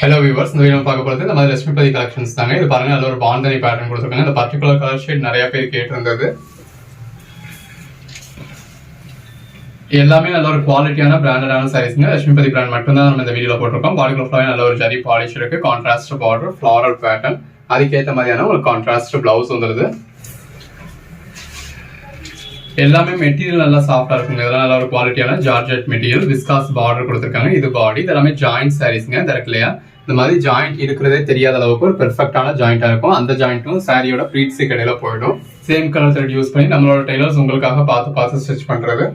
Hello viewers இந்த video பார்க்க போகிறது இந்த மாதிரி லட்சுமிபதி கலெக்ஷன்ஸ் தாங்க. இது பாருங்க அதில் ஒரு பாந்தனி பேட்டர்ன் கொடுத்துருக்காங்க. இந்த பர்டிகுலர் கலர் ஷேட் நிறைய பேர் கேட்டிருந்தது. எல்லாமே நல்ல ஒரு குவாலிட்டியான பிராண்டடான சாரீஸ்ங்க லட்சுமிபதி பிராண்ட் மட்டும்தான் நம்ம இந்த வீடியோவில் போட்டிருக்கோம். பாலிகுலர் ஃபுல்லாக நல்ல ஒரு ஜரி பாலிஷ் இருக்கு. கான்ட்ராஸ்ட் பார்டர் ஃப்ளாரல் பேட்டர்ன் அதுக்கேற்ற மாதிரியான ஒரு கான்ட்ராஸ்ட் பிளவுஸ் வந்துருது. எல்லாமே மெட்டீரியல் நல்லா சாஃப்டா இருக்குங்க. இதெல்லாம் நல்ல ஒரு குவாலிட்டியான ஜார்ஜெட் மெட்டீரியல் விஸ்காஸ் பார்டர் கொடுத்துருக்காங்க. இது பாடி இது எல்லாமே ஜாயிண்ட் சாரீஸ்ங்க இந்த இந்த மாதிரி ஜாயிண்ட் இருக்கிறதே தெரியாத அளவுக்கு ஒரு பெர்ஃபெக்டான ஜாயிண்டா இருக்கும். அந்த ஜாயிண்ட்டும் சாரியோட ப்ளீட்ஸுக்கு இடையில போயிடும். சேம் கலர் த்ரெட் யூஸ் பண்ணி நம்மளோட டெய்லர்ஸ் உங்களுக்காக பார்த்து பார்த்து ஸ்டிச் பண்றது.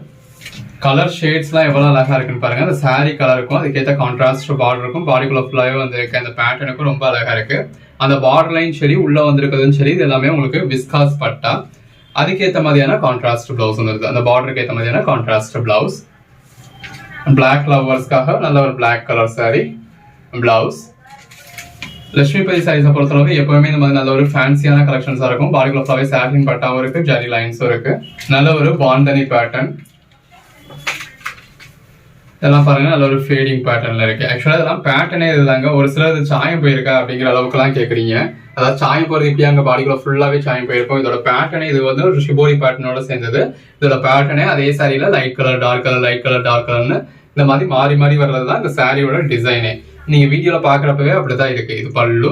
கலர் ஷேட்ஸ்லாம் எவ்வளோ அழகா இருக்குன்னு பாருங்க. அந்த saree கலருக்கும் அதுக்கேற்ற கான்ட்ராஸ்ட் பார்டர் இருக்கும் பாடிக்குள்ள ஃபுல்லாகவே வந்திருக்கு அந்த பேட்டர்னுக்கும் ரொம்ப அழகா இருக்கு. அந்த பார்டர் லைன் சரி உள்ள வந்திருக்கிறதும் சரி இது எல்லாமே உங்களுக்கு விஸ்காஸ் பட்டா அதுக்கேற்ற மாதிரியான கான்ட்ராஸ்ட் பிளவுஸ் வந்துருது அந்த பார்டருக்கு ஏற்ற மாதிரியான கான்ட்ராஸ்ட் பிளவுஸ் பிளாக் லவ்வர்ஸ்க்காக நல்ல ஒரு black colour saree blouse Lakshmipathi சாரீஸை பொறுத்தளவு எப்பவுமே இந்த மாதிரி நல்ல ஒரு ஃபேன்சியான கலெக்ஷன்ஸாக இருக்கும். பாடிக்குள்ள ஃபுல்லாகவே சாட்டின் பட்டாவும் இருக்குது ஜரி லைன்ஸும் இருக்குது நல்ல ஒரு பாண்டனி பேட்டர்ன் இதெல்லாம் பாருங்க நல்ல ஒரு ஃபேடிங் பேட்டர்னில் இருக்குது ஆக்சுவலாக இதெல்லாம் பேட்டர்னே இதுதாங்க. ஒரு சிலர் சாயம் போயிருக்கா அப்படிங்கிற அளவுக்குலாம் கேட்குறீங்க அதாவது சாயம் போறது இப்படி அங்க பாடிக்குள்ள ஃபுல்லாவே சாயம் போயிருக்கும். இதோட பேட்டர்னே இது வந்து ஒரு ஷிபோரி பேட்டர்னோட சேர்ந்தது. இதோட பேட்டர்னே அதே சாரியில light colour dark colour light colour dark கலர்னு இந்த மாதிரி மாறி மாறி வர்றது தான் இந்த சாரியோட டிசைனே நீங்க வீடியோல பாக்குறப்பவே அப்படிதான் இருக்கு. இது பல்லு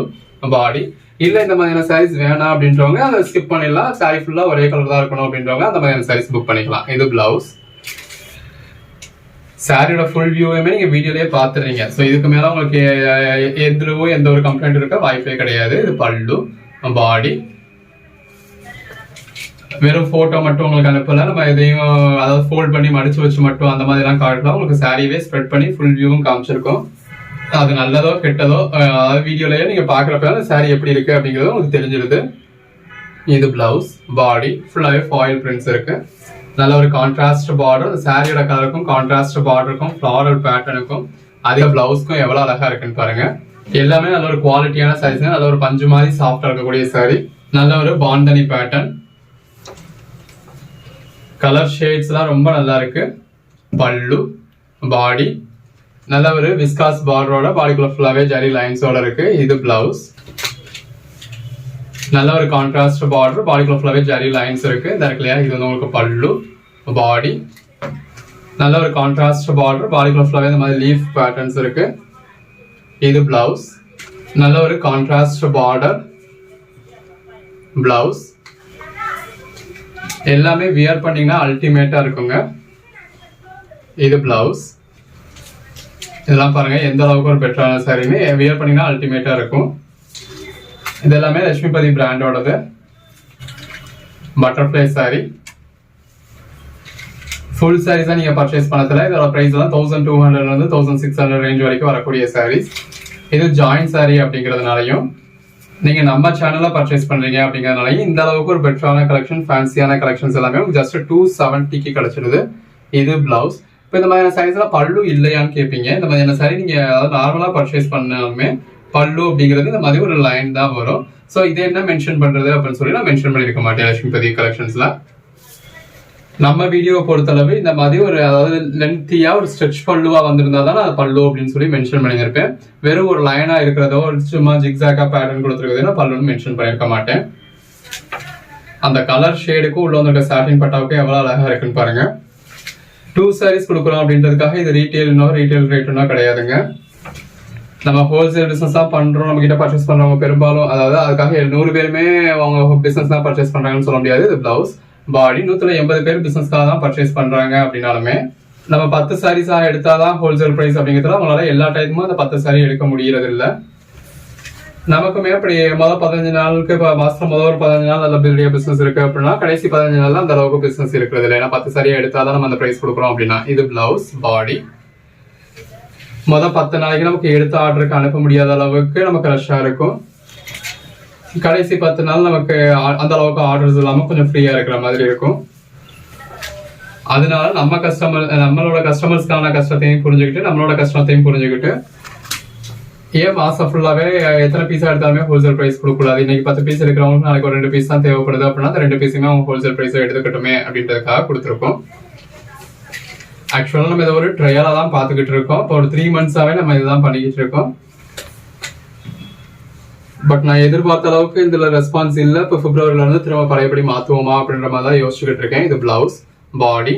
பாடி இல்ல இந்த மாதிரியான சாரீஸ் வேணாம் அப்படின்றவங்க அதை ஸ்கிப் பண்ணிடலாம். சாரி ஃபுல்லா ஒரே கலர் தான் இருக்கணும் அப்படின்றவங்க அந்த மாதிரியான சாரீஸ் புக் பண்ணிக்கலாம். இது பிளவுஸ் சாரியோட ஃபுல் வியூவையுமே நீங்க வீடியோலேயே பாத்துறீங்க ஸோ இதுக்கு மேல உங்களுக்கு எ- எந்த ஒரு கம்ப்ளைண்ட் இருக்க வாய்ப்பே கிடையாது. இது பல்லு பாடி வெறும் போட்டோ மட்டும் உங்களுக்கு அனுப்பல. நம்ம எதையும் அதாவது ஃபோல்ட் பண்ணி மடிச்சு வச்சு மட்டும் அந்த மாதிரி எல்லாம் காட்டலாம். உங்களுக்கு சாரியவே ஸ்ப்ரெட் பண்ணி ஃபுல் வியூவும் காமிச்சிருக்கோம். அது நல்லதோ கெட்டதோ அதாவது வீடியோலயே நீங்க பாக்குறப்ப அந்த சாரி எப்படி இருக்கு அப்படிங்கிறது உங்களுக்கு தெரிஞ்சிருது. இது பிளவுஸ் பாடி ஃபுல்லாவே ஃபாயில் பிரிண்ட்ஸ் இருக்கு. நல்ல ஒரு கான்ட்ராஸ்ட் பார்டர் சாரியோட கலருக்கும் கான்ட்ராஸ்ட் பார்டருக்கும் ஃப்ளாரல் பேட்டர்னுக்கும் அதிக பிளவுஸ்க்கும் எவ்வளவு அழகா இருக்குன்னு பாருங்க. எல்லாமே நல்ல ஒரு குவாலிட்டியான சாரீஸ் நல்ல ஒரு பஞ்சு மாதிரி சாஃப்டா இருக்கக்கூடிய சாரி நல்ல ஒரு பாந்தனி பேட்டர்ன் கலர் ஷேட்ஸ்லாம் ரொம்ப நல்லா இருக்கு. பல்லு பாடி நல்ல ஒரு விஸ்காஸ் பார்டரோட பாடிக்குள்ள ஃபுல்லாவே ஜரி லைன்ஸோட இருக்கு. இது பிளவுஸ் நல்ல ஒரு கான்ட்ராஸ்ட் பார்டர் பாடிக்குள்ள ஃபுல்லாவே ஜரி லைன்ஸ் இருக்கு. இந்த இருக்குல்லையா இது வந்து உங்களுக்கு பல்லு பாடி நல்ல ஒரு கான்ட்ராஸ்ட் பார்டர் பாடிக்குள்ள ஃபுல்லாவே இந்த மாதிரி லீஃப் பேட்டர்ன்ஸ் இருக்கு. இது பிளவுஸ் நல்ல ஒரு கான்ட்ராஸ்ட் பார்டர் பிளவுஸ் எல்லாமே வியர் பண்ணீங்கன்னா அல்டிமேட்டா இருக்குங்க. இது பிளவுஸ் இதெல்லாம் பாருங்க எந்த அளவுக்கு ஒரு பெட்டரான சாரியுமே வியர் பண்ணீங்கன்னா அல்டிமேட்டா இருக்கும். இது எல்லாமே லட்சுமிபதி பிராண்டோடது. Butterfly saree. ஃபுல் சாரீஸாக நீங்கள் பர்ச்சேஸ் பண்ணதில். இதோட ப்ரைஸ் தான் தௌசண்ட் டூ ஹண்ட்ரட்லேருந்து தௌசண்ட் சிக்ஸ் ஹண்ட்ரட் ரேஞ்ச் வரைக்கும் வரக்கூடிய சாரீஸ் இது ஜாயின்ட் saree அப்படிங்கிறதுனாலையும் நீங்கள் நம்ம சேனலில் பர்ச்சேஸ் பண்ணுறீங்க அப்படிங்கிறதுனாலையும் இந்த அளவுக்கு ஒரு பெட்டரான கலெக்ஷன் ஃபேன்சியான கலெக்ஷன்ஸ் எல்லாமே ஜஸ்ட் டூ செவன்ட்டிக்கு கிடச்சிடுது இது பிளவுஸ் இப்போ இந்த மாதிரியான சாரீஸ்லாம் பல்லு இல்லையான்னு கேட்பீங்க இந்த மாதிரியான சாரி நீங்கள் அதாவது நார்மலாக பர்ச்சேஸ் பண்ணாலுமே பல்லு அப்படிங்கிறது இந்த மாதிரி ஒரு லைன் தான் வரும். ஸோ இது என்ன மென்ஷன் பண்ணுறது அப்படின்னு சொல்லி நான் மென்ஷன் பண்ணியிருக்க மாட்டேன் லட்சுமிபதி கலெக்ஷன்ஸில் நம்ம வீடியோ பொறுத்தளவு இந்த மாதிரி ஒரு அதாவது லென்த்தியா ஒரு ஸ்ட்ரெச் பல்லுவா வந்திருந்தா தான் அது பல்லு அப்படின்னு சொல்லி மென்ஷன் பண்ணியிருப்பேன் வெறும் ஒரு லைனா இருக்கிறதோ ஒரு சும்மா ஜிக்ஸாக்கா பேட்டர்ன் கொடுத்துருக்கதுன்னா பல்லுன்னு மென்ஷன் பண்ணியிருக்க மாட்டேன். அந்த கலர் ஷேடுக்கும் உள்ள வந்திருக்க சாட்டின் பட்டாவுக்கும் எவ்வளவு அழகா இருக்குன்னு பாருங்க. டூ சாரீஸ் கொடுக்குறோம் அப்படின்றதுக்காக இது ரீட்டைல்னோ ரீட்டைல் ரேட்டுனோ கிடையாதுங்க. நம்ம ஹோல்சேல் பிசினஸ் தான் பண்றோம் நம்ம கிட்ட பர்ச்சேஸ் பண்றவங்க பெரும்பாலும் அதாவது அதுக்காக நூறு பேருமே அவங்க பிசினஸ் தான் பர்ச்சேஸ் பண்றாங்கன்னு சொல்ல முடியாது. இது பிளவுஸ் பாடி நூத்துல எண்பது பேர் பிசினஸ்க்காக தான் பர்ச்சேஸ் பண்றாங்க அப்படின்னாலுமே நம்ம பத்து சாரீஸா எடுத்தாதான் ஹோல்சேல் பிரைஸ் அப்படிங்கிறதுல அவங்களால எல்லா டைமும் அந்த பத்து சாரி எடுக்க முடியறது இல்ல நமக்குமே அப்படி முதல் பதினஞ்சு நாளுக்கு இப்போ மாசம் முதல் ஒரு பதினஞ்சு நாள் நல்ல பெரிய பிசினஸ் இருக்கு அப்படின்னா கடைசி பதினஞ்சு நாள்ல அந்த அளவுக்கு பிசினஸ் இருக்கிறது இல்லை ஏன்னா பத்து சாரியா எடுத்தாதான் நம்ம அந்த பிரைஸ் கொடுக்குறோம் அப்படின்னா இது பிளவுஸ் பாடி மொதல் பத்து நாளைக்கு நமக்கு எடுத்த ஆர்டருக்கு அனுப்ப முடியாத அளவுக்கு நமக்கு ரஷ்ஷாக இருக்கும். கடைசி பத்து நாள் நமக்கு அந்த அளவுக்கு ஆர்டர்ஸ் இல்லாமல் கொஞ்சம் ஃப்ரீயாக இருக்கிற மாதிரி இருக்கும். அதனால நம்ம கஸ்டமர் நம்மளோட கஸ்டமர்ஸ்க்கான கஷ்டத்தையும் புரிஞ்சுக்கிட்டு நம்மளோட கஷ்டத்தையும் புரிஞ்சுக்கிட்டு ஏன் மாசம் ஃபுல்லாவே எத்தனை பீஸ் எடுத்தாலுமே ஹோல்சேல் பிரைஸ் கொடுக்கக்கூடாது. இன்னைக்கு பத்து பீஸ் எடுக்கிறவங்களுக்கு நாளைக்கு ஒரு ரெண்டு பீஸ் தான் தேவைப்படுது அப்படின்னா அந்த ரெண்டு பீஸுமே அவங்க ஹோல்சேல் பிரைஸ் எடுத்துக்கட்டுமே அப்படின்றதுக்காக கொடுத்துருக்கோம். ஆக்சுவலாக நம்ம இதை ஒரு ட்ரையலாக தான் பார்த்துக்கிட்டு இருக்கோம். இப்போ ஒரு த்ரீ மந்த்ஸாகவே நம்ம இதுதான் பண்ணிக்கிட்டு இருக்கோம். பட் நான் எதிர்பார்த்த அளவுக்கு இதில் ரெஸ்பான்ஸ் இல்லை. இப்போ பிப்ரவரியிலேருந்து திரும்ப பழையபடி மாத்துவோமா அப்படின்ற மாதிரி தான் யோசிச்சுக்கிட்டு இருக்கேன். இது பிளவுஸ் பாடி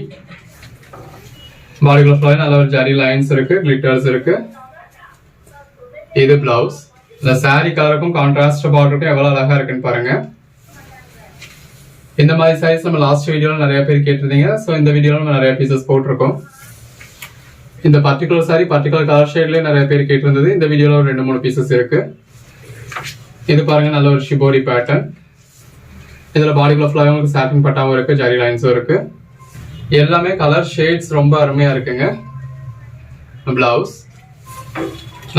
பாடிக்குள்ள ஃபுல்லாக நல்ல ஒரு ஜரி லைன்ஸ் இருக்கு கிளிட்டர்ஸ் இருக்கு. இது பிளவுஸ் இந்த saree கலருக்கும் கான்ட்ராஸ்ட் பார்டருக்கும் எவ்வளோ அழகாக இருக்குன்னு பாருங்கள் இந்த மாதிரி சைஸ் நம்ம லாஸ்ட் வீடியோவில் நிறைய பேர் கேட்டிருந்தீங்க. ஸோ இந்த வீடியோவில் நம்ம நிறைய பீசஸ் போட்டிருக்கோம். இந்த பர்டிகுலர் சாரி பர்டிகுலர் கலர் ஷேட்லயே நிறைய பேர் கேட்டிருந்தது. இந்த வீடியோவில் ஒரு ரெண்டு மூணு பீசஸ் இருக்கு. இது பாருங்க நல்ல ஒரு ஷிபோரி பேட்டர்ன் இதில் பாடிக்குள்ள ஃபுல்லாக உங்களுக்கு சாட்டின் பட்டாவும் இருக்கு ஜரி லைன்ஸும் இருக்கு. எல்லாமே கலர் ஷேட்ஸ் ரொம்ப அருமையா இருக்குங்க. பிளவுஸ்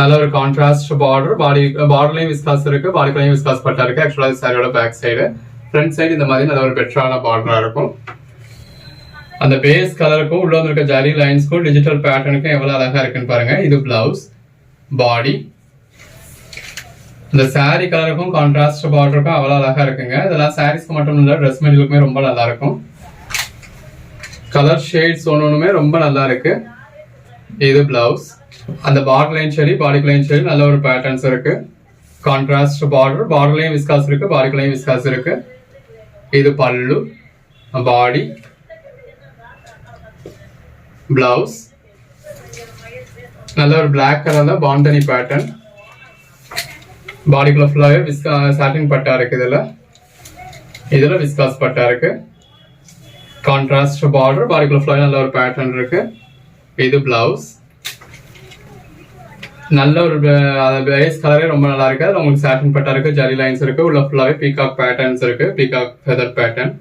நல்ல ஒரு கான்ட்ராஸ்ட் பார்டர் பாடி பார்டர்லையும் விஸ்காஸ் இருக்கு பாடிக்குள்ளேயும் விஸ்காஸ் பட்டா இருக்கு. ஆக்சுவலா சாரியோட பேக் சைடு ஃப்ரண்ட் சைடு இந்த மாதிரி நல்ல ஒரு பெட்ரான பார்டரா இருக்கும். அந்த பேஸ் கலருக்கும் உள்ள வந்திருக்க ஜரி லைன்ஸ்க்கும் டிஜிட்டல் பேட்டர்னுக்கும் எவ்வளவு அழகா இருக்குன்னு பாருங்க. இது பிளவுஸ் பாடி இந்த சாரி கலருக்கும் கான்ட்ராஸ்ட் பார்டருக்கும் அவ்வளவு அழகா இருக்குங்க. இதெல்லாம் சாரீஸ்க்கு மட்டும் இல்ல ட்ரெஸ் மெட்டீரியலுக்குமே ரொம்ப நல்லா இருக்கும். கலர் ஷேட்ஸ் ஒன்னொன்னுமே ரொம்ப நல்லா இருக்கு. இது பிளவுஸ் அந்த பார்டர்லையும் சரி பாடிக்குலையும் சரி நல்ல ஒரு பேட்டர்ன்ஸ் இருக்கு. கான்ட்ராஸ்ட் பார்டர் பார்டர்லையும் விஸ்காஸ் இருக்கு பாடிக்குலையும் விஸ்காஸ் இருக்கு. இது பல்லு பாடி பிளவுஸ் நல்ல ஒரு பிளாக் கலர்ல பாண்டனி பேட்டர்ன் பாடிக்குள்ள ஃபுல்லாவே விஸ்கா சாட்டின் பட்டா இருக்கு இதுல இதுல விஸ்காஸ் பட்டா இருக்கு கான்ட்ராஸ்ட் பார்டர் பாடிக்குள்ள ஃபுல்லாவே நல்ல ஒரு பேட்டர்ன் இருக்கு இது பிளவுஸ் நல்ல ஒரு பேஸ் கலரே ரொம்ப நல்லா இருக்கு. அதுல உங்களுக்கு சாட்டின் பட்டா இருக்கு ஜரி லைன்ஸ் இருக்கு உள்ள ஃபுல்லாவே பீகாக் பேட்டர்ன்ஸ் இருக்கு. பீகாக் ஃபெதர் பேட்டர்ன்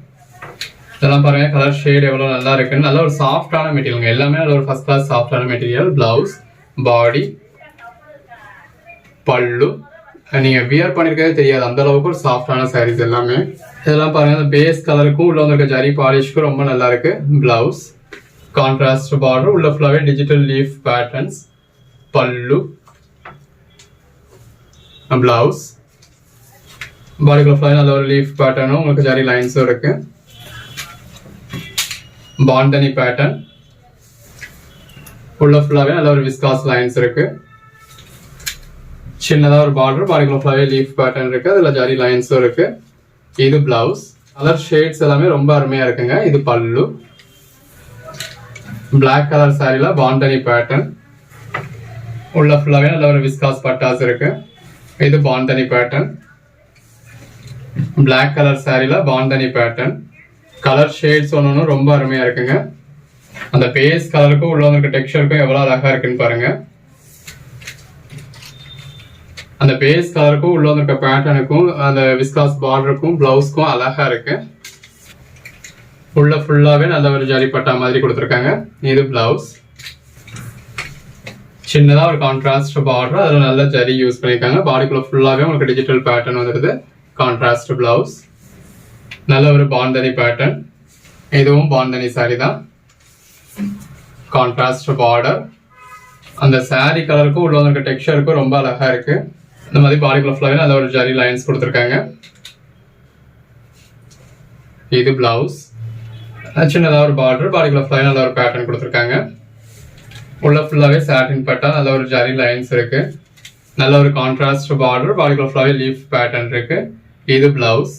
இதெல்லாம் பாருங்க கலர் ஷேட் எவ்வளவு நல்லா இருக்குன்னு. நல்ல ஒரு சாஃப்டான மெட்டீரியல் எல்லாமே நல்ல ஒரு ஃபர்ஸ்ட் கிளாஸ் சாஃப்டான மெட்டீரியல் பிளவுஸ் பாடி பல்லு. நீங்க வியர் பண்ணிருக்கதே தெரியாது. அந்த அளவுக்கு ஒரு சாஃப்டான சாரீஸ் எல்லாமே. இதெல்லாம் பாருங்க அந்த பேஸ் கலருக்கும் உள்ள வந்திருக்க ஜரி பாலிஷ்க்கும் ரொம்ப நல்லா இருக்கு. பிளவுஸ் கான்ட்ராஸ்ட் பார்டர் உள்ள ஃபுல்லாவே digital leaf patterns pallu blouse பாடிக்குள்ள ஃபுல்லாக நல்ல ஒரு லீஃப் பேட்டர்னும் உங்களுக்கு ஜரி லைன்ஸும் இருக்கு. பாண்டனி பேட்டர்ன் உள்ள ஃபுல்லாகவே நல்ல ஒரு விஸ்காஸ் லைன்ஸ் இருக்கு. சின்னதாக ஒரு பார்டர் பாடிக்குள்ள ஃபுல்லாவே லீஃப் பேட்டர்ன் இருக்கு. அதில் ஜரி லைன்ஸும் இருக்கு. இது பிளவுஸ் கலர் ஷேட்ஸ் எல்லாமே ரொம்ப அருமையா இருக்குங்க. இது பல்லு. பிளாக் கலர் சாரில பாண்டனி பேட்டர்ன் உள்ள ஃபுல்லாவே நல்ல ஒரு விஸ்காஸ் பட்டாஸ் இருக்கு. இது பாண்டனி பேட்டர்ன் பிளாக் கலர் சாரில பாண்டனி பேட்டர்ன் கலர் ஷேட்ஸ் ஒன்று ரொம்ப அருமையா இருக்குங்க. அந்த பேஸ் கலருக்கும் உள்ள வந்திருக்க டெக்ஸ்டருக்கும் எவ்வளோ அழகா இருக்குன்னு பாருங்க. அந்த பேஸ் கலருக்கும் உள்ள வந்திருக்க பேட்டர்னுக்கும் அந்த விஸ்காஸ் பார்டருக்கும் பிளவுஸ்க்கும் அழகா இருக்கு. உள்ள ஃபுல்லாவே நல்ல ஒரு ஜாலி பட்டா மாதிரி கொடுத்துருக்காங்க. இது பிளவுஸ் சின்னதாக ஒரு கான்ட்ராஸ்ட் பார்டர் அதில் நல்ல ஜரி யூஸ் பண்ணியிருக்காங்க பாடிக்குள்ள ஃபுல்லாகவே உங்களுக்கு டிஜிட்டல் பேட்டர்ன் வந்துடுது கான்ட்ராஸ்ட் பிளவுஸ் நல்ல ஒரு பாண்டனி பேட்டர்ன் இதுவும் பாண்டனி சாரி தான். கான்ட்ராஸ்ட் பார்டர் அந்த சாரி கலருக்கும் உள்ள இருக்க டெக்ஸ்டருக்கும் ரொம்ப அழகா இருக்கு. இந்த மாதிரி பாடிக்குள்ள ஃபுல்லாகவே நல்ல ஒரு ஜரி லைன்ஸ் கொடுத்துருக்காங்க. இது பிளவுஸ் சின்னதாக ஒரு பார்டர் பாடிக்குள்ள ஃபுல்லாகவே நல்ல ஒரு பேட்டர்ன் கொடுத்துருக்காங்க. உள்ள ஃபுல்லாகவே சாட்டின் பட்டா. நல்ல ஒரு ஜரி லைன்ஸ் இருக்கு. நல்ல ஒரு கான்ட்ராஸ்ட் பார்டர் பாடிக்குள்ள ஃபுல்லாகவே லீஃப் பேட்டர்ன் இருக்கு. இது பிளவுஸ்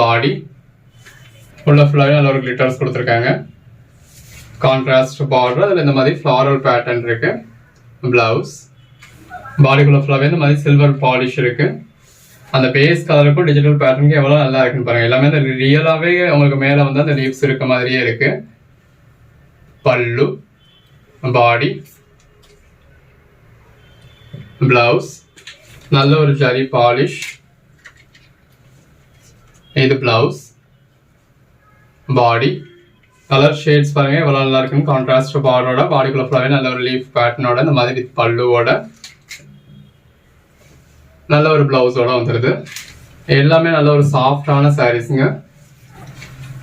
பாடி உள்ள ஃபுல்லாகவே நல்ல ஒரு கிளிட்டர்ஸ் கொடுத்துருக்காங்க. கான்ட்ராஸ்ட் பார்டர் அதில் இந்த மாதிரி ஃப்ளாரல் பேட்டர்ன் இருக்கு. பிளவுஸ் பாடிக்குள்ள ஃபுல்லாகவே இந்த மாதிரி சில்வர் பாலிஷ் இருக்கு. அந்த பேஸ் கலருக்கும் டிஜிட்டல் பேட்டர்னுக்கு எவ்வளோ நல்லா இருக்குன்னு பாருங்க. எல்லாமே அந்த ரியலாகவே உங்களுக்கு மேலே வந்து அந்த லீவ்ஸ் இருக்க மாதிரியே இருக்கு. பல்லு. பாடி பிளவுஸ் நல்ல ஒரு ஜரி பாலிஷ் இது பிளவுஸ் பாடி கலர் ஷேட்ஸ் பாருங்க எவ்வளோ நல்லா இருக்குன்னு கான்ட்ராஸ்ட் பார்டரோட பாடிக்குள்ள ஃபுல்லாவே நல்ல ஒரு லீஃப் பேட்டர்னோட இந்த மாதிரி பல்லுவோட நல்ல ஒரு பிளவுஸோட வந்துருது. எல்லாமே நல்ல ஒரு சாஃப்டான சாரீஸுங்க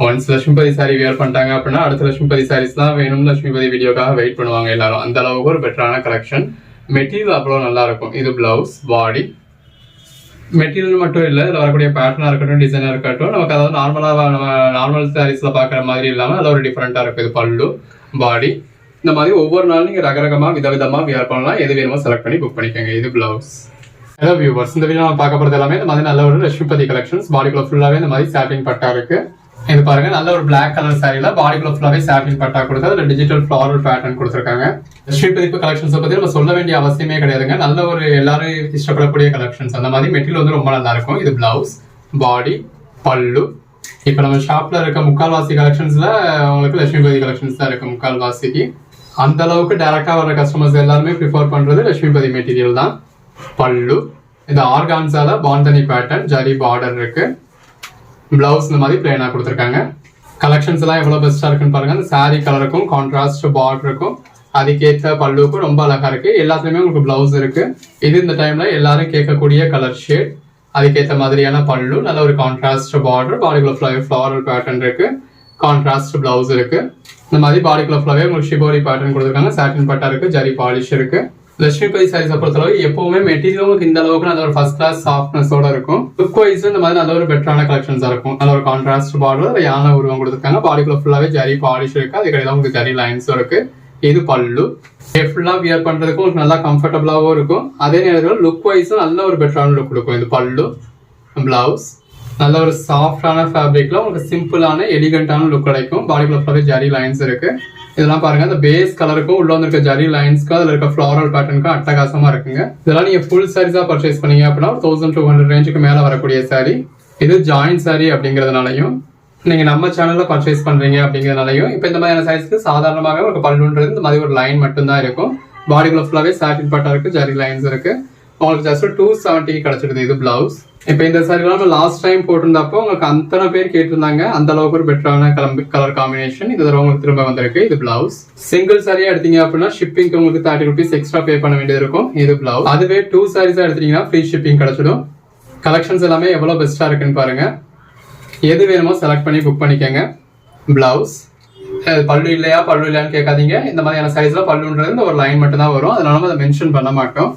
ஒன்ஸ் லட்சுமிபதி சாரி வியர் பண்ணிட்டாங்க அப்படின்னா அடுத்த லட்சுமிபதி சாரீஸ் தான் வேணும் லட்சுமிபதி வீடியோக்காக வெயிட் பண்ணுவாங்க எல்லாரும். அந்த அளவுக்கு ஒரு பெட்டரான கலெக்ஷன் மெட்டீரியல் அவ்வளோ நல்லா இருக்கும். இது பிளவுஸ் பாடி மெட்டீரியல் மட்டும் இல்லை இதில் வரக்கூடிய பேட்டர்னாக இருக்கட்டும் டிசைனாக இருக்கட்டும் நமக்கு அதாவது நார்மலாக நம்ம நார்மல் சாரீஸில் பார்க்குற மாதிரி இல்லாமல் அதில் ஒரு டிஃப்ரெண்ட்டாக இருக்கும். இது பல்லு பாடி இந்த மாதிரி ஒவ்வொரு நாளும் நீங்கள் ரகரகமாக விதவிதமாக வியர் பண்ணலாம். எது வேணுமோ செலக்ட் பண்ணி புக் பண்ணிக்கோங்க. இது பிளவுஸ் ஹலோ வியூவர்ஸ் இந்த வீடியோ நம்ம பார்க்க போகிறது எல்லாமே இந்த மாதிரி நல்ல ஒரு லட்சுமிபதி கலெக்ஷன்ஸ் பாடிக்குள்ள ஃபுல்லாவே இந்த மாதிரி சாட்டின் பட்டா இருக்குது இது பாருங்க நல்ல ஒரு பிளாக் கலர் சாரியில பாடிக்குள்ள ஃபுல்லாவே சாப்பிங் பட்டா கொடுத்து அதுல டிஜிட்டல் ஃபிளாரல் பேட்டர்ன் கொடுத்துருக்காங்க. லட்சுமிபதி கலெக்ஷன்ஸ் பத்தி நம்ம சொல்ல வேண்டிய அவசியமே கிடையாதுங்க. நல்ல ஒரு எல்லாரும் இஷ்டப்படக்கூடிய கலெக்ஷன்ஸ் அந்த மாதிரி மெட்டீரியல் வந்து ரொம்ப நல்லா இருக்கும். இது பிளவுஸ் பாடி பல்லு. இப்போ நம்ம ஷாப்ல இருக்க முக்கால்வாசி கலெக்ஷன்ஸ்ல உங்களுக்கு லட்சுமிபதி கலெக்ஷன்ஸ் தான் இருக்கு முக்கால்வாசிக்கு. அந்த அளவுக்கு டைரக்டா வர கஸ்டமர்ஸ் எல்லாருமே ப்ரிஃபர் பண்றது லட்சுமிபதி மெட்டீரியல் தான். பல்லு இந்த ஆர்கான்ஸால பாந்தனி பேட்டர்ன் ஜரி பார்டர் இருக்கு. பிளவுஸ் இந்த மாதிரி பிளேனாக கொடுத்துருக்காங்க. கலெக்ஷன்ஸ் எல்லாம் எவ்வளோ பெஸ்ட்டாக இருக்குன்னு பாருங்க. அந்த saree கலருக்கும் கான்ட்ராஸ்ட் பார்டருக்கும் அதுக்கேற்ற பல்லுக்கும் ரொம்ப அழகா இருக்கு. எல்லாத்துலயுமே உங்களுக்கு பிளவுஸ் இருக்கு. இது இந்த டைம்ல எல்லாரும் கேட்கக்கூடிய கலர் ஷேட் அதுக்கேற்ற மாதிரியான பல்லு நல்ல ஒரு கான்ட்ராஸ்ட் பார்டர் பாடிக்குள்ள ஃபிளாரல் பேட்டர்ன் இருக்கு. கான்ட்ராஸ்ட் பிளவுஸ் இருக்கு. இந்த மாதிரி பாடிக்குள்ள ஃபுல்லாவே உங்களுக்கு ஷிபோரி பேட்டர்ன் கொடுத்துருக்காங்க. சாட்டின் பட்டா இருக்கு ஜரி பாலிஷ் இருக்கு. லட்சுமிபதி சாரீஸை பொறுத்தளவு எப்பவுமே மெட்டீரியல் உங்களுக்கு இந்த அளவுக்கு நல்ல ஒரு ஃபர்ஸ்ட் கிளாஸ் சாஃப்ட்னஸோட இருக்கும். லுக் வைஸ் இந்த மாதிரி நல்ல ஒரு பெட்டரான கலெக்ஷன்ஸாக இருக்கும். நல்ல ஒரு கான்ட்ராஸ்ட் பார்டர் யானை உருவம் கொடுத்துருக்காங்க. பாடிக்குள்ள ஃபுல்லாகவே ஜரி பாலிஷ் இருக்கு. அதுக்கு இடையில உங்களுக்கு ஜரி லைன்ஸும் இருக்கு. இது பல்லு. ஃபுல்லாக வியர் பண்ணுறதுக்கும் உங்களுக்கு நல்லா கம்ஃபர்டபுளாகவும் இருக்கும். அதே நேரத்தில் லுக் வைஸும் நல்ல ஒரு பெட்டரான லுக் கொடுக்கும். இது பல்லு பிளவுஸ் நல்ல ஒரு சாஃப்டான ஃபேப்ரிக்ல உங்களுக்கு சிம்பிளான எலிகண்டான லுக் கிடைக்கும். பாடிக்குள்ள ஃபுல்லாகவே ஜரி லைன்ஸ் இருக்குது இதெல்லாம் பாருங்க. அந்த பேஸ் கலருக்கும் உள்ள வந்திருக்க ஜரி லைன்ஸ்க்கு அதுல இருக்க ஃபிளாரல் பேட்டர்னுக்கும் அட்டகாசமா இருக்குங்க. இதெல்லாம் நீங்க ஃபுல் சாரீஸா பர்ச்சேஸ் பண்ணீங்க அப்படின்னா தௌசண்ட் டூ ஹண்ட்ரட் ரேஞ்சுக்கு மேல வரக்கூடிய சாரி இது ஜாயிண்ட் சாரி அப்படிங்கறதுனாலையும் நீங்க நம்ம சேனல்ல பர்ச்சேஸ் பண்றீங்க அப்படிங்கறதுனாலையும் இப்போ இந்த மாதிரியான சைஸ்க்கு சாதாரணமாகவே ஒரு பல்லுன்றது இந்த மாதிரி ஒரு லைன் மட்டும்தான் இருக்கும். பாடிக்குள்ள ஃபுல்லாவே சாட்டின் பட்டா இருக்கு ஜரி லைன்ஸ் இருக்கு. உங்களுக்கு ஜஸ்ட் டூ செவன்ட்டிக்கு கிடைச்சிடுது இது பிளவுஸ் இப்போ இந்த சாரிலாம் நம்ம லாஸ்ட் டைம் போட்டிருந்தப்போ உங்களுக்கு அத்தனை பேர் கேட்டிருந்தாங்க. அந்த அளவுக்கு ஒரு பெட்டரான கலர் கலர் காம்பினேஷன் இது தடவை உங்களுக்கு திரும்ப வந்திருக்கு. இது பிளவுஸ் சிங்கிள் சாரியா எடுத்தீங்க அப்படின்னா ஷிப்பிங்க்கு உங்களுக்கு தேர்ட்டி ருபீஸ் எக்ஸ்ட்ரா பே பண்ண வேண்டியது இருக்கும். இது பிளவுஸ் அதுவே டூ சாரீஸா எடுத்தீங்கன்னா ஃப்ரீ ஷிப்பிங் கிடைச்சிடும். கலெக்ஷன்ஸ் எல்லாமே எவ்வளோ பெஸ்டா இருக்குன்னு பாருங்க. எது வேணுமோ செலக்ட் பண்ணி புக் பண்ணிக்கோங்க. பிளவுஸ் பல்லு இல்லையா பல்லு இல்லையான்னு கேட்காதீங்க. இந்த மாதிரியான சைஸ்ல பல்லுன்றது இந்த ஒரு லைன் மட்டும் தான் வரும். அதனால நம்ம அதை மென்ஷன் பண்ண மாட்டோம்.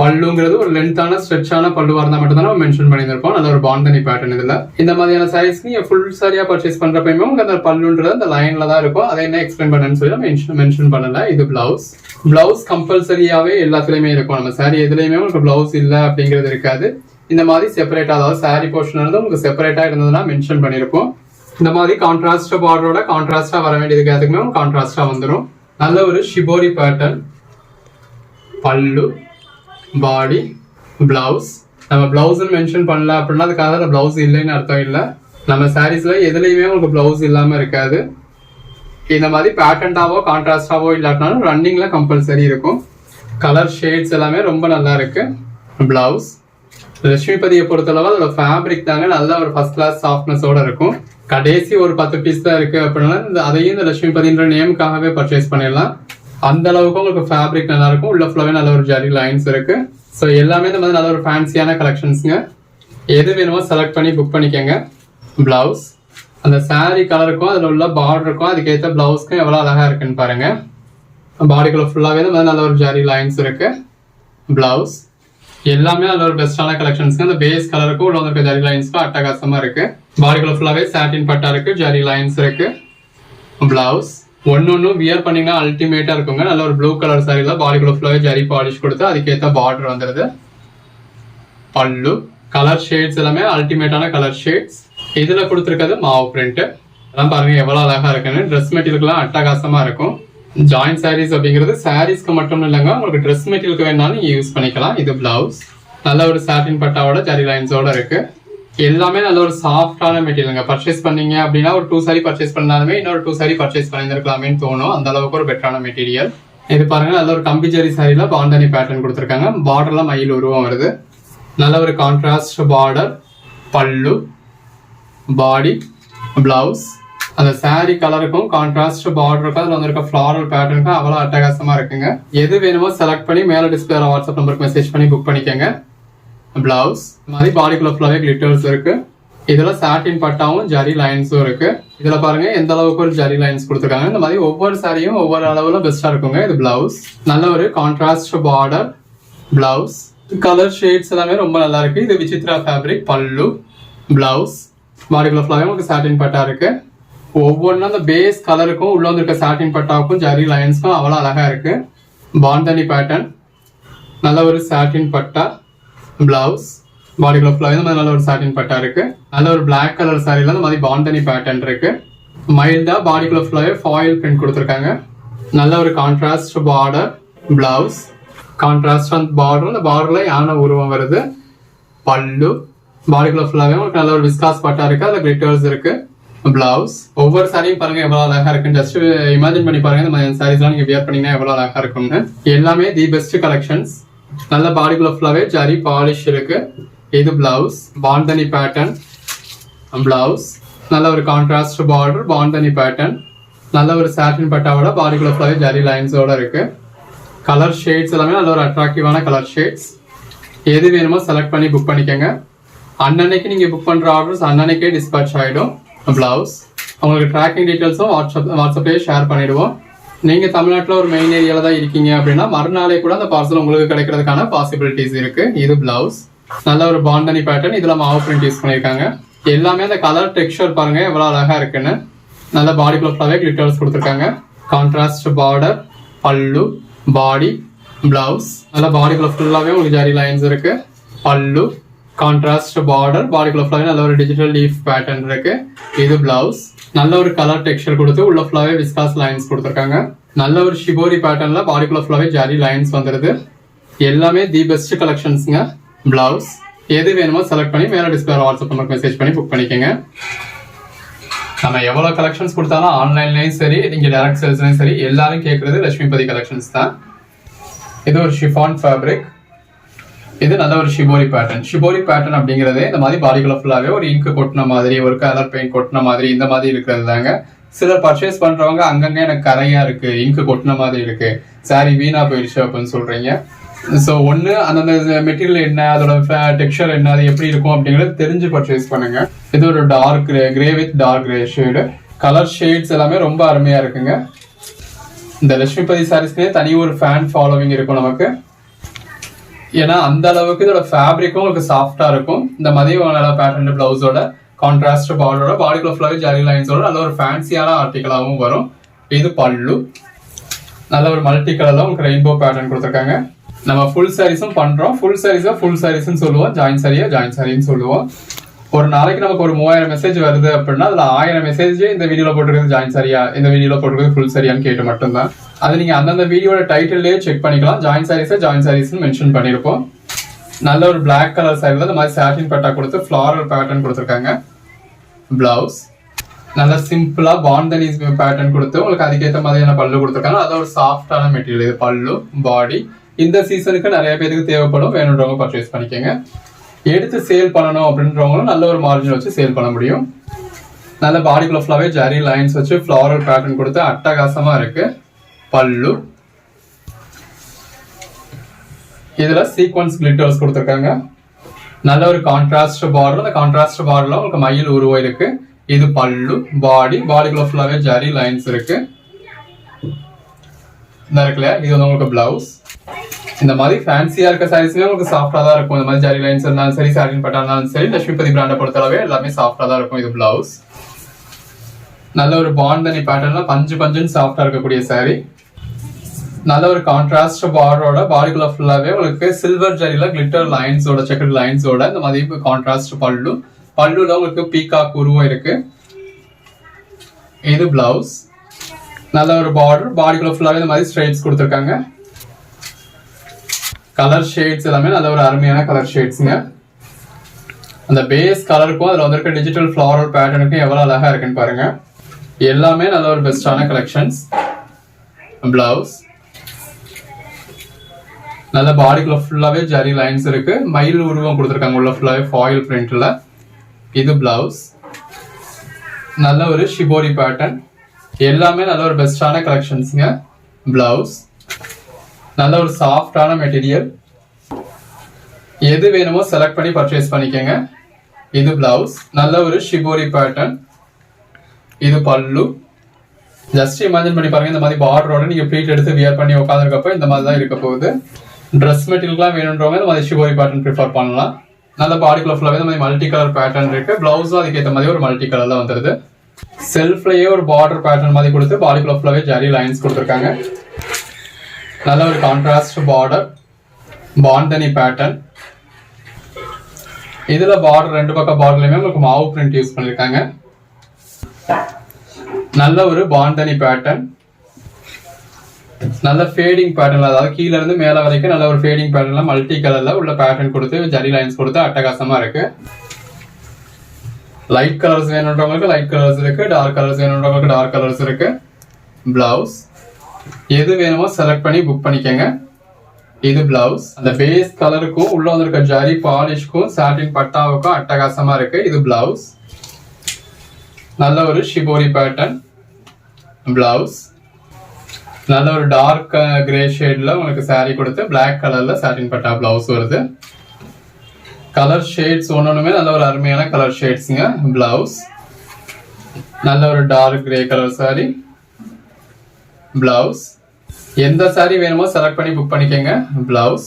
பல்லுங்கிறது ஒரு லென்த்தான ஸ்ட்ரெச்சான பல்லுவாக இருந்தால் மட்டும் தான் நம்ம மென்ஷன் பண்ணியிருப்போம் நல்ல ஒரு பாண்டனி பேட்டர்ன் இதில். இந்த மாதிரியான சாரீஸ் நீங்கள் ஃபுல் சாரியாக பர்ச்சேஸ் பண்ணுறப்பயுமே உங்களுக்கு அந்த பல்லுன்றது அந்த லைனில் தான் இருக்கும். அதை என்ன எக்ஸ்பிளைன் பண்ணுன்னு சொல்லி மென்ஷன் மென்ஷன் பண்ணல. இது பிளவுஸ் பிளவுஸ் கம்பல்சரியாகவே எல்லாத்துலேயுமே இருக்கும். நம்ம சாரி எதுலேயுமே உங்களுக்கு பிளவுஸ் இல்லை அப்படிங்கிறது இருக்காது. இந்த மாதிரி செப்பரேட்டா அதாவது சாரி போர்ஷன் இருந்து உங்களுக்கு செப்பரேட்டாக இருந்ததுன்னா மென்ஷன் பண்ணியிருப்போம். இந்த மாதிரி கான்ட்ராஸ்ட் பார்டரோட கான்ட்ராஸ்டாக வர வேண்டியதுக்கு அதுக்குமே கான்ட்ராஸ்டாக வந்துடும் நல்ல ஒரு ஷிபோரி பேட்டர்ன் பல்லு. பாடி பிளவுஸ் நம்ம பிளவுஸ்ன்னு மென்ஷன் பண்ணல அப்படின்னா அதுக்காக பிளவுஸ் இல்லைன்னு அர்த்தம் இல்லை. நம்ம சாரீஸ்ல எதுலையுமே உங்களுக்கு பிளவுஸ் இல்லாம இருக்காது. இந்த மாதிரி பேட்டன்டாவோ கான்ட்ராஸ்டாவோ இல்லாட்டினாலும் ரன்னிங்ல கம்பல்சரி இருக்கும். கலர் ஷேட்ஸ் எல்லாமே ரொம்ப நல்லா இருக்கு. பிளவுஸ் லட்சுமிபதியை பொறுத்தளவு அதோட ஃபேப்ரிக் தாங்க நல்ல ஒரு ஃபர்ஸ்ட் கிளாஸ் சாஃப்ட்னஸோட இருக்கும். கடைசி ஒரு பத்து பீஸ் தான் இருக்கு அப்படின்னா இந்த அதையும் இந்த லட்சுமிபதின்ற நேமுக்காகவே பர்ச்சேஸ் பண்ணிடலாம். அந்த அளவுக்கு உங்களுக்கு ஃபேப்ரிக் நல்லா இருக்கும் உள்ள ஃபுல்லாவே நல்ல ஒரு ஜாலி லைன்ஸ் இருக்கு. ஸோ எல்லாமே இந்த மாதிரி நல்ல ஒரு ஃபேன்சியான கலெக்ஷன்ஸுங்க எது வேணுமோ செலக்ட் பண்ணி புக் பண்ணிக்கோங்க. பிளவுஸ் அந்த saree கலருக்கும் அதில் உள்ள பார்டருக்கும் அதுக்கேற்ற பிளவுஸ்க்கும் எவ்வளோ அழகா இருக்குன்னு பாருங்க. பாடிக்குள்ள ஃபுல்லாகவே இந்த மாதிரி நல்ல ஒரு ஜாரி லைன்ஸ் இருக்கு. பிளவுஸ் எல்லாமே நல்ல ஒரு பெஸ்டான கலெக்ஷன்ஸ்க்கு அந்த பேஸ் கலருக்கும் உள்ள இருக்க ஜரி லைன்ஸ்க்கும் அட்டகாசமாக இருக்கு. பாடிக்குள்ள ஃபுல்லாகவே சாட்டின் பட்டா இருக்கு ஜரி லைன்ஸ் இருக்கு. பிளவுஸ் ஒன்று ஒன்னும் வியர் பண்ணீங்கன்னா அல்டிமேட்டா இருக்குங்க. நல்ல ஒரு ப்ளூ கலர் சாரில பாடிக்குள்ள ஃபுல்லாவே ஜரி பாலிஷ் கொடுத்து அதுக்கேற்ற பார்டர் வந்துருது. பல்லு கலர் ஷேட்ஸ் எல்லாமே அல்டிமேட்டான கலர் ஷேட்ஸ் இதுல கொடுத்துருக்கிறது மாவு பிரிண்ட் அதெல்லாம் பாருங்க எவ்வளவு அழகா இருக்குன்னு. ட்ரெஸ் மெட்டீரியல்லாம் அட்டகாசமா இருக்கும். ஜாயிண்ட் சாரீஸ் அப்படிங்கிறது சாரீஸ்க்கு மட்டும் இல்லைங்க. உங்களுக்கு ட்ரெஸ் மெட்டீரியலுக்கு வேணாலும் யூஸ் பண்ணிக்கலாம். இது பிளவுஸ் நல்ல ஒரு சாட்டின் பட்டாவோட ஜரி லைன்ஸோட இருக்கு. எல்லாமே நல்ல ஒரு சாஃப்டான மெட்டீரியலுங்க பர்ச்சேஸ் பண்ணீங்க அப்படின்னா ஒரு டூ சாரி பர்ச்சேஸ் பண்ணாலுமே இன்னொரு டூ சாரி பர்ச்சேஸ் பண்ணியிருக்கலாமேன்னு தோணும். அந்த அளவுக்கு ஒரு பெட்டரான மெட்டீரியல் இது பாருங்க நல்ல ஒரு கம்பி ஜரி சாரில பாண்டனி பேட்டர்ன் கொடுத்துருக்காங்க. பார்டர்லாம் மயில் உருவம் வருது. நல்ல ஒரு contrast border pallu body blouse அந்த சாரி கலருக்கும் கான்ட்ராஸ்ட் பார்டருக்கும் அதில் வந்திருக்க ஃப்ளாரல் பேட்டர்னுக்கும் அவ்வளோ அட்டகாசமா இருக்குங்க. எது வேணுமோ செலக்ட் பண்ணி மேலே டிஸ்பிளே வாட்ஸ்அப் நம்பருக்கு மெசேஜ் பண்ணி புக் பண்ணிக்கோங்க. பிளவுஸ் மாதிரி பாடிக்குள்ள ஃபுல்லாவே கிளிட்டர்ஸ் இருக்கு. இதுல சாட்டின் பட்டாவும் ஜரி லைன்ஸும் இருக்கு. இதுல பாருங்க எந்த அளவுக்கு ஒரு ஜரி லைன்ஸ் கொடுத்துருக்காங்க. இந்த மாதிரி ஒவ்வொரு சாரியும் ஒவ்வொரு அளவுல பெஸ்டா இருக்குங்க. இது பிளவுஸ் நல்ல ஒரு contrast border blouse colour shades எல்லாமே ரொம்ப நல்லா இருக்கு. இது விசித்ரா ஃபேப்ரிக் பல்லு பிளவுஸ் பாடிக்குள்ள ஃபுல்லாவே உங்களுக்கு சாட்டின் பட்டா இருக்கு. ஒவ்வொன்றும் அந்த பேஸ் கலருக்கும் உள்ள வந்திருக்க சாட்டின் பட்டாவுக்கும் ஜரி லைன்ஸ்க்கும் அவ்வளோ அழகா இருக்கு. பாந்தனி பேட்டர்ன் நல்ல ஒரு சாட்டின் பட்டா. பிளவுஸ் பாடிக்குள்ள ஃபுல்லாகவே இந்த மாதிரி நல்ல ஒரு சாட்டின் பட்டா இருக்கு. நல்ல ஒரு பிளாக் கலர் சாரில அந்த மாதிரி பாண்டனி பேட்டர்ன் இருக்கு. மைல்டா பாடிக்குள்ள ஃபுல்லாகவே ஃபாயில் பிரிண்ட் கொடுத்துருக்காங்க. நல்ல ஒரு கான்ட்ராஸ்ட் பார்டர் பிளவுஸ் கான்ட்ராஸ்ட் அந்த பார்டர் அந்த பார்டர்ல யானை உருவம் வருது. பல்லு. பாடிக்குள்ள ஃபுல்லாகவே உங்களுக்கு நல்ல ஒரு விஸ்காஸ் பட்டா இருக்கு. அதுல கிளிட்டர்ஸ் இருக்கு. பிளவுஸ் ஒவ்வொரு சாரியும் பாருங்க எவ்வளவு அழகா இருக்கு ஜஸ்ட் இமேஜின் பண்ணி பாருங்க இந்த மாதிரி சாரீஸ்லாம் நீங்க வியர் பண்ணீங்கன்னா எவ்வளவு அழகா இருக்கும்னு. எல்லாமே தி பெஸ்ட் கலெக்ஷன்ஸ் நல்ல பாடிக்குள்ள ஃபுல்லாகவே ஜரி பாலிஷ் இருக்கு. இது பிளவுஸ் பாண்டனி பேட்டர்ன் பிளவுஸ் நல்ல ஒரு கான்ட்ராஸ்ட் பார்டர் பாண்டனி பேட்டர்ன் நல்ல ஒரு சாட்டின் பட்டாவோட பாடிக்குள்ள ஃபுல்லாகவே ஜரி லைன்ஸோட இருக்கு. கலர் ஷேட்ஸ் எல்லாமே நல்ல ஒரு அட்ராக்டிவான கலர் ஷேட்ஸ் எது வேணுமோ செலக்ட் பண்ணி புக் பண்ணிக்கோங்க. அன்னன்னைக்கு நீங்க புக் பண்ற ஆர்டர்ஸ் அன்னன்னைக்கே டிஸ்பேச் ஆயிடும். பிளவுஸ் உங்களுக்கு ட்ராக்கிங் டீட்டெயில்ஸும் வாட்ஸ்அப் வாட்ஸ்அப்லேயே ஷேர் பண்ணிடுவோம். நீங்க தமிழ்நாட்டில் ஒரு மெயின் ஏரியால தான் இருக்கீங்க அப்படின்னா மறுநாளே கூட அந்த பார்சல் உங்களுக்கு கிடைக்கிறதுக்கான பாசிபிலிட்டிஸ் இருக்கு. இது பிளவுஸ் நல்ல ஒரு பாண்டனி பேட்டர்ன் இதுல மாவு பிரிண்ட் யூஸ் பண்ணியிருக்காங்க. எல்லாமே அந்த கலர் டெக்ஸ்டர் பாருங்க எவ்வளவு அழகா இருக்குன்னு. நல்ல பாடி ஃபுல்லாவே கிளிட்டர்ஸ் கொடுத்துருக்காங்க. கான்ட்ராஸ்ட் பார்டர் பல்லு பாடி பிளவுஸ் நல்ல பாடிக்குள்ள ஃபுல்லாவே உங்களுக்கு ஜரி லைன்ஸ் இருக்கு. பல்லு கான்ட்ராஸ்ட் பார்டர் பாடிக்குள்ள ஃபுல்லாவே நல்ல ஒரு டிஜிட்டல் லீஃப் பேட்டர்ன் இருக்கு. இது பிளவுஸ் நல்ல ஒரு கலர் டெக்ஸ்டர் கொடுத்து உள்ள ஃபுல்லாவே விஸ்காஸ் லைன்ஸ் கொடுத்துருக்காங்க. நல்ல ஒரு ஷிபோரி பேட்டர்ன்ல பாடிக்குள்ள ஃபுல்லாவே ஜாலி லைன்ஸ் வந்துருது. எல்லாமே தி பெஸ்ட் கலெக்ஷன்ஸ்ங்க பிளவுஸ் எது வேணுமோ செலக்ட் பண்ணி மேல டிஸ்பிளே வாட்ஸ்அப் நம்பருக்கு மெசேஜ் பண்ணி புக் பண்ணிக்கோங்க. நம்ம எவ்வளோ கலெக்ஷன்ஸ் கொடுத்தாலும் ஆன்லைன்லையும் சரி நீங்க டேரக்ட் சேல்ஸ்லையும் சரி எல்லாரும் கேட்கறது லட்சுமிபதி கலெக்ஷன்ஸ் தான். இது ஒரு ஷிஃபான் ஃபேப்ரிக் இது நல்ல ஒரு ஷிபோரி பேட்டர்ன் ஷிபோரி பேட்டர்ன் அப்படிங்கிறதே இந்த மாதிரி பாடிக்குள்ள ஃபுல்லாகவே ஒரு இங்கு கொட்டின மாதிரி ஒரு கலர் பெயிண்ட் கொட்டின மாதிரி இந்த மாதிரி இருக்கிறது தாங்க. சிலர் பர்ச்சேஸ் பண்றவங்க அங்கங்க எனக்கு கரையா இருக்கு இங்கு கொட்டின மாதிரி இருக்கு. சாரி வீணா போயிடுச்சு அப்படின்னு சொல்றீங்க. ஸோ ஒன்று அந்தந்த மெட்டீரியல் என்ன அதோட டெக்ஸ்சர் என்ன அது எப்படி இருக்கும் அப்படிங்கிறது தெரிஞ்சு பர்ச்சேஸ் பண்ணுங்க. இது ஒரு dark grey grey with dark grey shade colour shades எல்லாமே ரொம்ப அருமையா இருக்குங்க. இந்த லட்சுமிபதி சாரீஸ்லேயே தனி ஒரு ஃபேன் ஃபாலோவிங் இருக்கும் நமக்கு. ஏன்னா அந்த அளவுக்கு இதோட ஃபேப்ரிக்கும் உங்களுக்கு சாஃப்டா இருக்கும். இந்த மதிய நல்ல பேட்டர்ன் பிளவுஸோட கான்ட்ராஸ்ட் பார்டரோட பாடிக்குள்ள ஃபுல்லாவே ஜரி லைன்ஸோட நல்ல ஒரு ஃபேன்சியான ஆர்டிகலாகவும் வரும். இது பல்லு. நல்ல ஒரு மல்டி கலர்ல உங்களுக்கு ரெயின்போ பேட்டர்ன் கொடுத்துருக்காங்க. நம்ம ஃபுல் சாரீஸும் பண்றோம். ஃபுல் சாரீஸா ஃபுல் சாரீஸ்னு சொல்லுவோம். ஜாயின் சாரியா ஜாயின் சாரின்னு சொல்லுவோம். ஒரு நாளைக்கு நமக்கு ஒரு மூவாயிரம் மெசேஜ் வருது அப்படின்னா அதுல ஆயிரம் மெசேஜ் இந்த வீடியோல போட்டுருக்கிறது ஜாயின் சரியா இந்த வீடியோல போட்டுருக்கிறது ஃபுல் சரியான்னு கேட்டு மட்டும்தான். அது நீங்க அந்தந்த வீடியோட டைட்டில்லே செக் பண்ணிக்கலாம். ஜாயின் சாரீஸா ஜாயின் சாரீஸ்னு மென்ஷன் பண்ணிருப்போம். நல்ல ஒரு பிளாக் கலர் சாரில இந்த மாதிரி சாட்டின் பட்டா கொடுத்து ஃபிளாரல் பேட்டர்ன் கொடுத்துருக்காங்க. பிளவுஸ் நல்ல சிம்பிளா பாண்டனிஸ் பேட்டர்ன் கொடுத்து உங்களுக்கு அதுக்கேற்ற மாதிரியான பல்லு கொடுத்துருக்காங்க. அது ஒரு சாஃப்டான மெட்டீரியல் இது பல்லு பாடி இந்த சீசனுக்கு நிறைய பேருக்கு தேவைப்படும். வேணுன்றவங்க பர்ச்சேஸ் பண்ணிக்கோங்க. எடுத்து சேல் பண்ணணும் அப்படின்றவங்களும் நல்ல ஒரு மார்ஜின் வச்சு சேல் பண்ண முடியும். நல்ல பாடிக்குள்ள ஃபுல்லாவே ஜரி லைன்ஸ் வச்சு ஃப்ளாரல் பேட்டர்ன் கொடுத்து அட்டகாசமா இருக்கு. பல்லு. இதுல சீக்வன்ஸ் கிளிட்டர்ஸ் கொடுத்துருக்காங்க. நல்ல ஒரு கான்ட்ராஸ்ட் பார்டர் அந்த கான்ட்ராஸ்ட் பார்டர்ல உங்களுக்கு மயில் உருவம் இருக்கு. இது பல்லு பாடி பாடிக்குள்ள ஃபுல்லாவே ஜரி லைன்ஸ் இருக்கு. இந்த இருக்குல்ல இது வந்து உங்களுக்கு பிளவுஸ் இந்த மாதிரி ஃபேன்சியா இருக்க சாரீஸ்மே உங்களுக்கு சாஃப்டா தான் இருக்கும். இந்த மாதிரி ஜரி லைன்ஸ் இருந்தாலும் சரி சாரின் பட்டா இருந்தாலும் சரி லட்சுமிபதி பிராண்டை பொறுத்தளவே எல்லாமே சாஃப்டா தான் இருக்கும் இது பிளவுஸ் நல்ல ஒரு பாண்டனி பேட்டர்ன்ல பஞ்சு பஞ்சுன்னு சாஃப்டா இருக்கக்கூடிய சாரீ நல்ல ஒரு கான்ட்ராஸ்ட் பார்டரோட பாடிக்குள்ள ஃபுல்லாவே உங்களுக்கு சில்வர் ஜரியில கிளிட்டர் லைன்ஸோட செக்கர் லைன்ஸோட இந்த மாதிரி கான்ட்ராஸ்ட் பல்லு. பல்லுல உங்களுக்கு பீகாக் உருவம் இருக்கு. இது பிளவுஸ் நல்ல ஒரு பார்டர் பாடிக்குள்ள ஃபுல்லாவே இந்த மாதிரி ஸ்ட்ரைட்ஸ் கொடுத்துருக்காங்க. கலர் ஷேட்ஸ் எல்லாமே நல்ல ஒரு அருமையான கலர் ஷேட்ஸுங்க அந்த பேஸ் கலருக்கும் அதில் வந்திருக்க டிஜிட்டல் ஃப்ளாரல் பேட்டர்னுக்கும் எவ்வளோ அழகா இருக்குன்னு பாருங்க. எல்லாமே நல்ல ஒரு பெஸ்டான கலெக்ஷன்ஸ் பிளவுஸ் நல்ல பாடிக்குள்ள ஃபுல்லாவே ஜரி லைன்ஸ் இருக்கு. மயில் உருவம் கொடுத்துருக்காங்க உள்ள ஃபுல்லாவே ஃபாயில் பிரிண்ட்ல இது பிளவுஸ் நல்ல ஒரு ஷிபோரி பேட்டர்ன் எல்லாமே நல்ல ஒரு பெஸ்டான கலெக்ஷன்ஸுங்க பிளவுஸ் நல்ல ஒரு சாஃப்டான மெட்டீரியல் எது வேணுமோ செலக்ட் பண்ணி பர்ச்சேஸ் பண்ணிக்கோங்க. இது பிளவுஸ் நல்ல ஒரு ஷிபோரி பேட்டர்ன் இது பல்லு. ஜஸ்ட் இமேஜின் பண்ணி பாருங்க இந்த மாதிரி பார்டரோட நீங்க ப்ளீட் எடுத்து வியர் பண்ணி உட்காந்துருக்கப்போ இந்த மாதிரி தான் இருக்க போகுது. ட்ரெஸ் மெட்டீரியல்லாம் வேணுன்றவங்க இந்த மாதிரி ஷிபோரி பேட்டர்ன் ப்ரிஃபர் பண்ணலாம். நல்ல பாடிக்குள்ள ஃபுல்லாகவே இந்த மாதிரி மல்டி கலர் பேட்டர்ன் இருக்கு பிளவுஸும் அதுக்கேற்ற மாதிரி ஒரு மல்டி கலர்ல வந்துருது. செல்ஃப்லயே ஒரு பார்டர் பேட்டர்ன் மாதிரி கொடுத்து பாடிக்குள்ள ஃபுல்லாகவே ஜரி லைன்ஸ் கொடுத்துருக்காங்க. நல்ல ஒரு கான்ட்ராஸ்ட் பார்டர் பாண்டனி பேட்டர்ன் இதுல பார்டர் ரெண்டு பக்கம் பார்டர்லயுமே உங்களுக்கு மாவு பிரிண்ட் யூஸ் பண்ணிருக்காங்க. நல்ல ஒரு பாண்டனி பேட்டர்ன் நல்ல ஃபேடிங் பேட்டர்ன்ல அதாவது கீழ இருந்து மேல வரைக்கும் நல்ல ஒரு ஃபேடிங் பேட்டர்ன்ல மல்டி கலர்ல உள்ள பேட்டர்ன் கொடுத்து ஜரி லைன்ஸ் கொடுத்து அட்டகாசமா இருக்கு. லைட் கலர்ஸ் வேணுன்றவங்களுக்கு லைட் கலர்ஸ் இருக்கு டார்க் கலர்ஸ் வேணுன்றவங்களுக்கு டார்க் கலர்ஸ் இருக்கு. பிளவுஸ் எது வேணுமோ செலக்ட் பண்ணி புக் பண்ணிக்கோங்க. இது பிளவுஸ் அந்த பேஸ் கலருக்கும் உள்ள வந்திருக்க ஜரி பாலிஷ்க்கும் சாட்டின் பட்டாவுக்கும் அட்டகாசமா இருக்கு. இது பிளவுஸ் நல்ல ஒரு ஷிபோரி பேட்டர்ன் பிளவுஸ் நல்ல ஒரு டார்க் கிரே ஷேட்ல உங்களுக்கு சாரீ கொடுத்து பிளாக் கலர்ல சாட்டின் பட்டா பிளவுஸ் வருது. கலர் ஷேட்ஸ் ஒன்னொன்னுமே நல்ல ஒரு அருமையான கலர் ஷேட்ஸுங்க பிளவுஸ் நல்ல ஒரு dark grey colour sari blouse எந்த saree வேணுமோ செலக்ட் பண்ணி புக் பண்ணிக்கோங்க பிளவுஸ்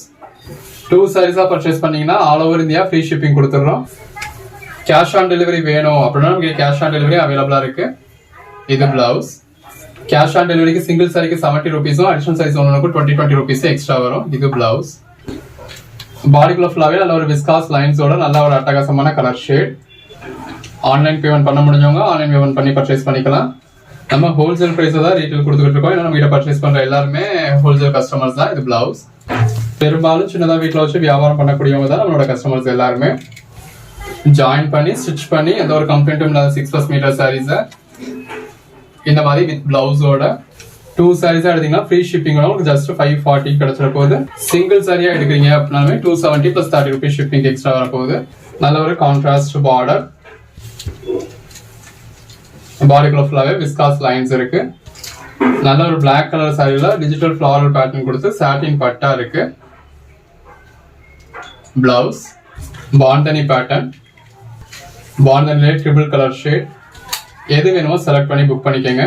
டூ சாரீஸா பர்ச்சேஸ் பண்ணீங்கன்னா all over India free shipping கொடுத்துட்றோம். கேஷ் ஆன் டெலிவரி வேணும் அப்படின்னா நமக்கு கேஷ் ஆன் டெலிவரி அவைலபிளா இருக்கு. இது பிளவுஸ் கேஷ் ஆன் டெலிவரிக்கு சிங்கிள் சாரிக்கு செவன்ட்டி ருபீஸும் அடிஷனல் சைஸ் ஒன்று டுவெண்ட்டி டுவெண்ட்டி ருபீஸ் எக்ஸ்ட்ரா வரும். இது பிளவுஸ் பாடிக்குள்ள ஃபுல்லாவே நல்ல ஒரு விஸ்காஸ் லைன்ஸோட நல்ல ஒரு அட்டகாசமான கலர் ஷேட் ஆன்லைன் பேமெண்ட் பண்ண முடிஞ்சவங்க ஆன்லைன் பேமெண்ட் பண்ணி பர்ச்சேஸ் பண்ணிக்கலாம். நம்ம ஹோல்சேல் பிரைஸ் தான் ரீட்டைல் கொடுத்துக்கிட்டு இருக்கோம். ஏன்னா நம்ம கிட்ட பர்ச்சேஸ் பண்ற எல்லாருமே ஹோல்சேல் கஸ்டமர்ஸ் தான். இது பிளவுஸ் பெரும்பாலும் சின்னதா வீட்டில் வச்சு வியாபாரம் பண்ணக்கூடியவங்க தான் நம்மளோட கஸ்டமர்ஸ் எல்லாருமே. ஜாயின் பண்ணி ஸ்டிச் பண்ணி எந்த ஒரு கம்ப்ளைண்ட்டும் இல்லாத சிக்ஸ் ப்ளஸ் மீட்டர் சாரீஸை இந்த மாதிரி வித் பிளவுஸோட டூ சாரீஸா எடுத்தீங்கன்னா ஃப்ரீ ஷிப்பிங்கோட உங்களுக்கு ஜஸ்ட் ஃபைவ் ஃபார்ட்டி கிடைச்சிட போகுது. சிங்கிள் சாரியா எடுக்கிறீங்க அப்படின்னாலுமே two seventy plus thirty rupees shipping extra வர போகுது. நல்ல ஒரு கான்ட்ராஸ்ட் பார்டர் பாடிக்குள்ள ஃபுல்லாவே விஸ்காஸ் லைன்ஸ் இருக்கு. நல்ல ஒரு பிளாக் கலர் சாரியில டிஜிட்டல் ஃபிளாரல் பேட்டர்ன் கொடுத்து சாட்டின் பட்டா இருக்கு. பிளவுஸ் பாண்டனி பேட்டர்ன் பாண்டனிலே ட்ரிபிள் கலர் ஷேட் எது வேணுமோ செலக்ட் பண்ணி புக் பண்ணிக்கோங்க.